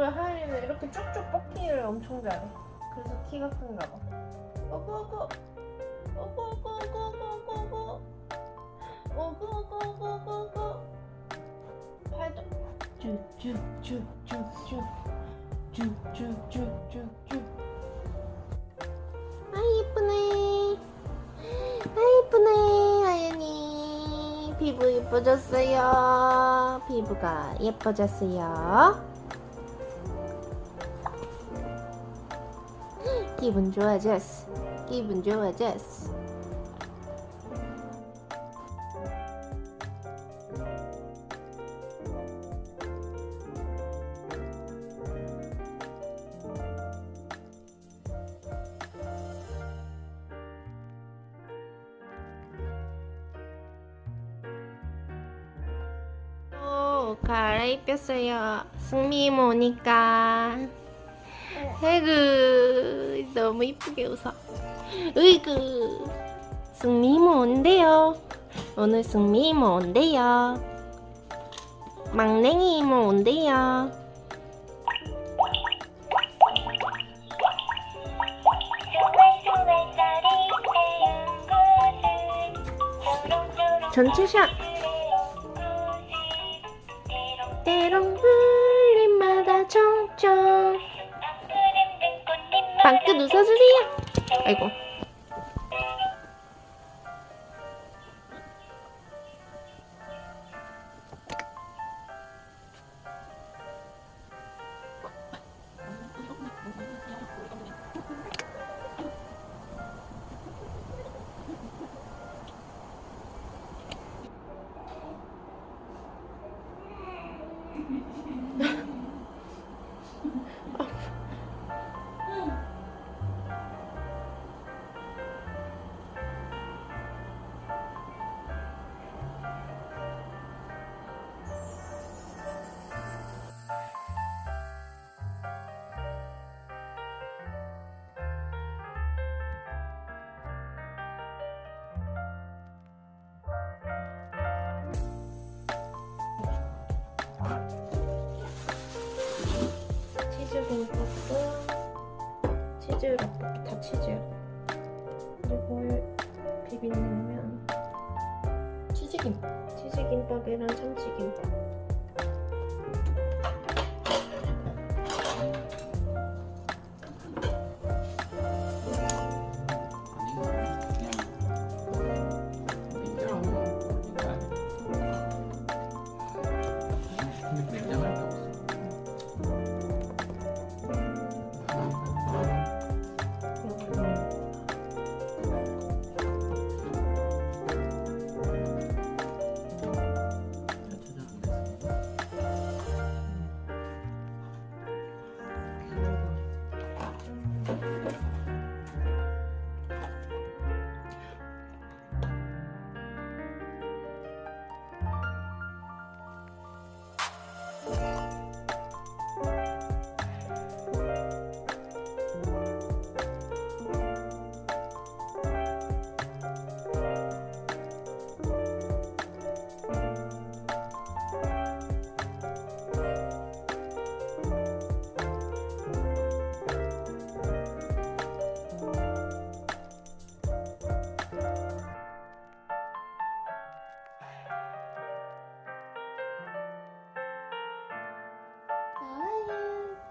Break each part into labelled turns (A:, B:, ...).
A: 우리 하연이는 이렇게 쭉쭉 뻗기를 엄청 잘해. 그래서 키가 큰가 봐. 오구 오구 오구 오구 오구 오구 오구 오구 오구 팔도 쭉쭉쭉쭉쭉 쭉쭉쭉쭉쭉 아 예쁘네 아 예쁘네 하연이 피부 예뻐졌어요 피부가 예뻐졌어요 기분 좋아졌어 기분 좋아졌어 오, 갈아입혔어요. 승미 이모 오니까. 아이고, 너무 이쁘게 웃어. 으이구, 승미 이모 온대요. 오늘 승미 이모 온대요. 막냉이 이모 온대요. 전체샷! 때론 흘림마다 총총 방긋 웃어주세요. 아이고 치즈 김밥도 치즈 라볶이 다 치즈야. 그리고 비빔냉면. 치즈김밥 치즈김밥이랑 참치김밥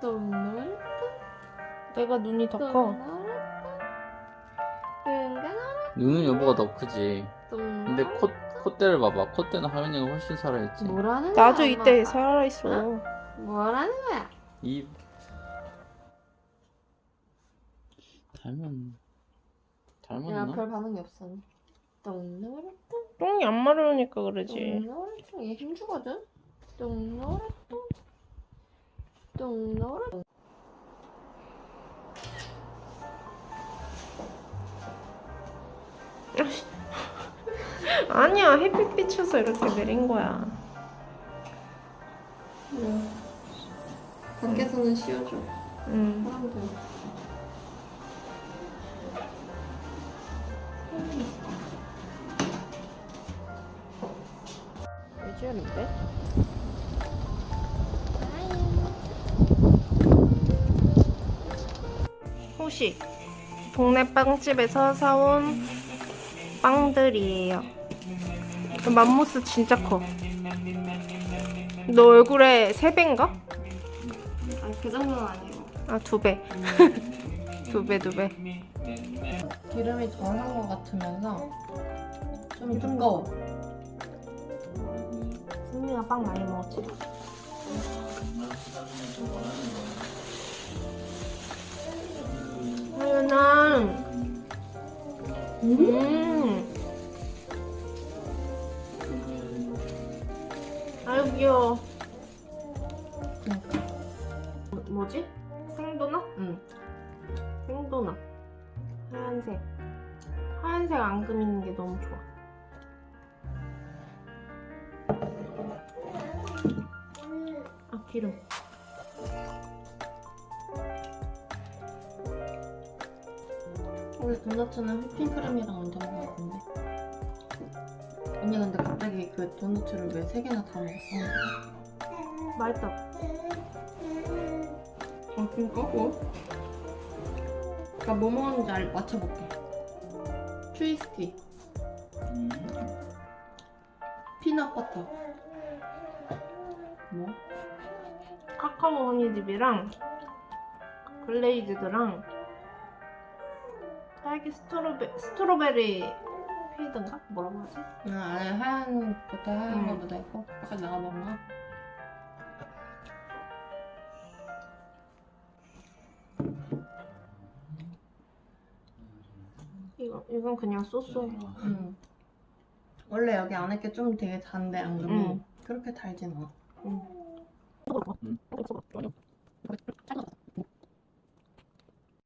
B: 동물
A: 내가 눈이 더 커.
C: 눈은 여보가 더 크지. 근데 콧, 콧대를 봐봐. 콧대는 하윤이가 훨씬 살아있지.
B: 뭐라는 거야
A: 나도 이때
B: 엄마?
A: 살아있어.
B: 뭐라는 거야
C: 입. 닮은, 닮았나?
B: 별 반응이 없어 동물
A: 똥이 안 마르니까 그러지.
B: 동물 얘 힘 주거든 동 물 동물
A: 아니야 햇빛 비쳐서 이렇게 내린 거야.
B: 밖에서는 씌워줘
A: 응.
B: 사람들
A: 한식. 동네 빵집에서 사온 빵들이에요. 그 맘모스 진짜 커. 너 얼굴에 세 배인가?
B: 아니 그 정도는 아니고
A: 아, 두 배. 두 배, 두 배.
B: 기름이 덜한 것 같으면서 좀 두꺼워
A: 승민아 빵 많이 먹었지? 하연아. 음. 아유 귀여워.
B: 그러니까
A: 뭐- 뭐지? 생도넛?
B: 응
A: 생도넛. 하얀색. 하얀색 앙금 있는 게 너무 좋아. 아 기름.
B: 원래 도넛은 휘핑 크림이랑 얹어 먹어야 되는데 언니 근데 갑자기 그 도넛을 왜 세 개나 다 먹었어?
A: 맛있다.
B: 아? 그니까 뭐 먹었는지 알, 맞춰볼게 트위스티 피넛버터 뭐?
A: 카카오 허니즙이랑 글레이즈드랑 딸기 스트로베, 스트로베리 피든가? 뭐라고 하지?
B: 아, 안에 하얀 버터 하얀
A: 음.
B: 거 묻어있고 아까 내가 먹은 거
A: 이거, 이건 그냥 소스야.
B: 음. 원래 여기 안에 게 좀 되게 단데 앙금이
A: 음.
B: 그렇게 달진 않아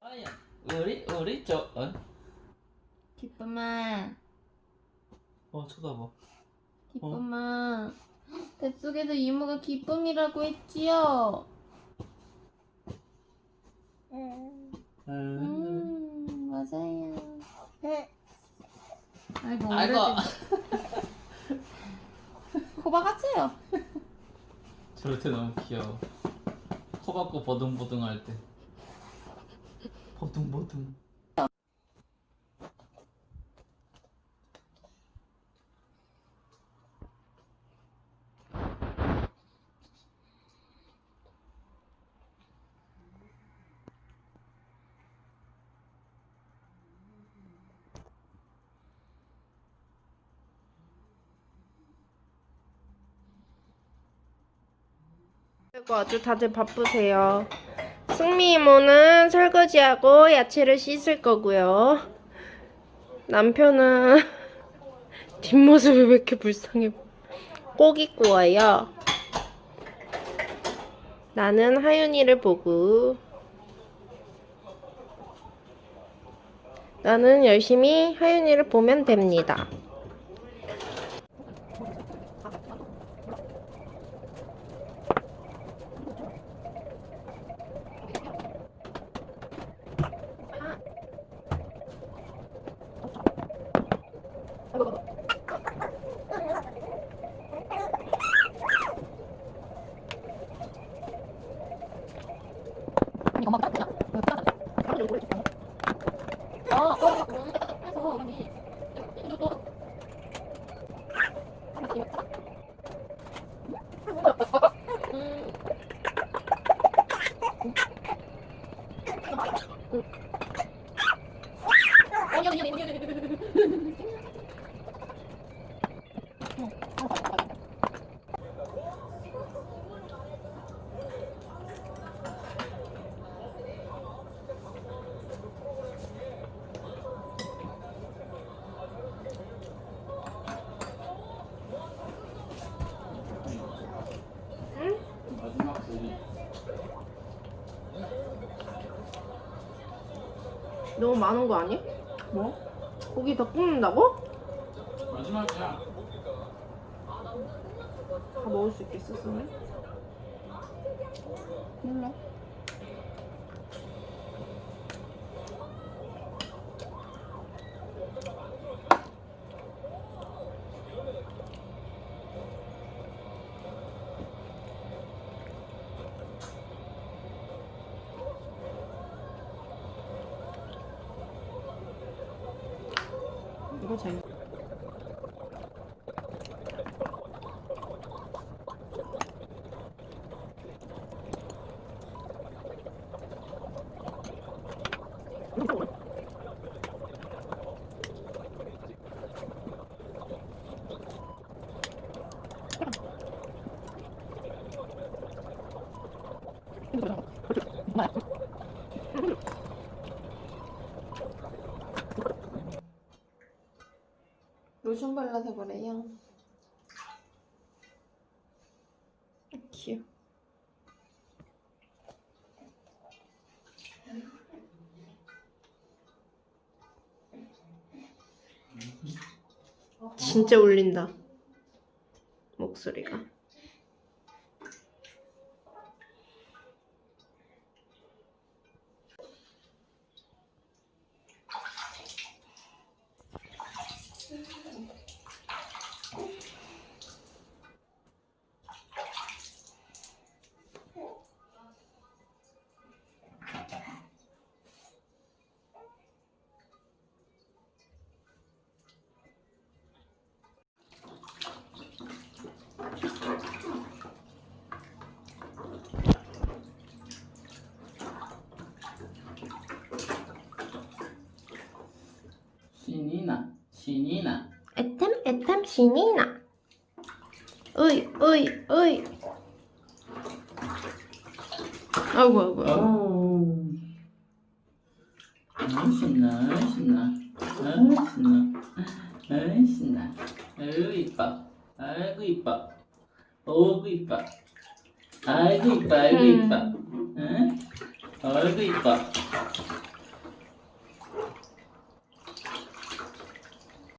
C: 아니야. 우리 우리 저 어?
B: 기쁨아
C: 어 쳐다봐.
B: 기쁨아 뱃속에서 이모가 기쁨이라고 했지요
C: 음.
B: 음 맞아요 아이고
C: 아이고.
B: 호박하세요
C: 저럴 때 너무 귀여워. 코 박고 버둥버둥 할 때.
A: 그리고 아주 다들 바쁘세요. 승미 이모는 설거지하고 야채를 씻을 거고요. 남편은 뒷모습이 왜 이렇게 불쌍해? 고기 구워요. 나는 하윤이를 보고 나는 열심히 하윤이를 보면 됩니다.
C: 마지막 소리.
A: 너무 많은 거 아니야?
B: 뭐?
A: 고기 더 굽는다고?
C: 마지막이야.
A: 다 먹을 수 있겠어, 승미?
B: 몰라 또 재밌. 로션 발라서 그래요. 귀여워.
A: 진짜 울린다. 목소리가.
C: 신이 나 신이 나.
A: 애템 애템 신이 나. 으이 으이 으이. 아이고 아이고.
C: 어우 아 신나 신나. 아 신나. 아 신나. 아이고 이뻐. 아이고 이뻐. 어이구 이뻐. 아이고 이뻐 아이고 이뻐. 응? 아이고 이뻐